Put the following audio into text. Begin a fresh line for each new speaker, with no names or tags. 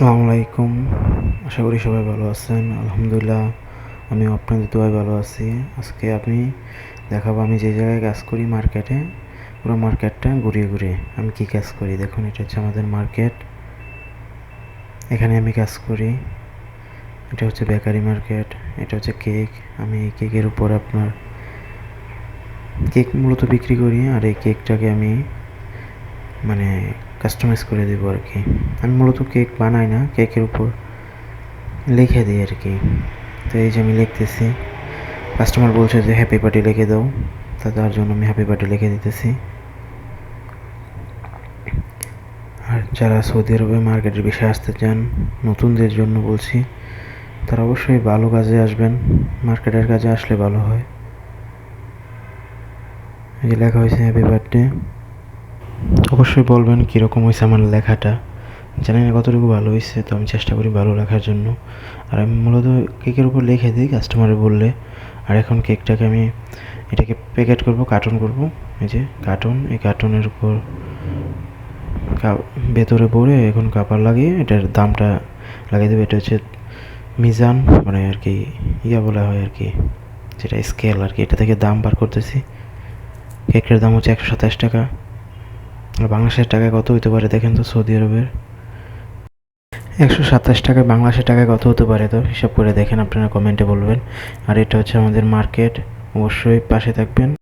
আসসালামু আলাইকুম। আশা করি সবাই ভালো আছেন। আলহামদুলিল্লাহ আমি আপনাদের দোয়ায় ভালো আছি। আজকে আমি দেখাবো, আমি যে জায়গায় কাজ করি মার্কেটে, পুরো মার্কেটটা ঘুরিয়ে ঘুরিয়ে। আমি কি কাজ করি? দেখুন, এটা হচ্ছে আমাদের মার্কেট। এখানে আমি কাজ করি। এটা হচ্ছে বেকারি মার্কেট। এটা হচ্ছে কেক। আমি এই কেকের উপর আপনার কেক মূলত বিক্রি করি। আর এই কেকটাকে আমি মানে কাস্টমাইজ করে দেবো আর কি। আমি মূলত কেক বানাই না কেকের উপর লিখে দিই আর কি। তো এই যে আমি লিখতেছি কাস্টমার বলছে যে হ্যাপি পার্টি লিখে দাও। তা তার জন্য আমি হ্যাপি পার্টি লিখে দিতেছি। আর যারা সৌদি আরবে মার্কেটের বিষয়ে আসতে চান, নতুনদের জন্য বলছি, তারা অবশ্যই ভালো কাজে আসবেন। মার্কেটের কাজে আসলে ভালো হয়। এই যে লেখা হয়েছে হ্যাপি বার্থডে অবশ্যই বলবেন কীরকম হয়েছে আমার লেখাটা। জানি না কতটুকু ভালো হয়েছে, তো আমি চেষ্টা করি ভালো লেখার জন্য। আর আমি মূলত কেকের উপর লিখে দিই কাস্টমারে বললে। আর এখন কেকটাকে আমি এটাকে প্যাকেট করব কার্টুন করব। এই যে কার্টুন এই কার্টুনের উপর ভেতরে ভরে এখন কাপড় লাগিয়ে এটার দামটা লাগিয়ে দেবে। এটা হচ্ছে মিজান মানে আর কি ইয়া বলা হয় আর কি, যেটা স্কেল আর কি। এটা থেকে দাম বার করতেছি। কেকের দাম হচ্ছে একশো সাতাশ টাকা। বাংলাদেশের টাকায় কত হতে পারে দেখেন তো সৌদি আরবের? একশো সাতাশ টাকা বাংলাদেশের টাকায় কত হতে পারে তো? হিসাব করে দেখেন, আপনারা কমেন্টে বলবেন। আর এটা হচ্ছে আমাদের মার্কেট, অবশ্যই পাশে থাকবেন।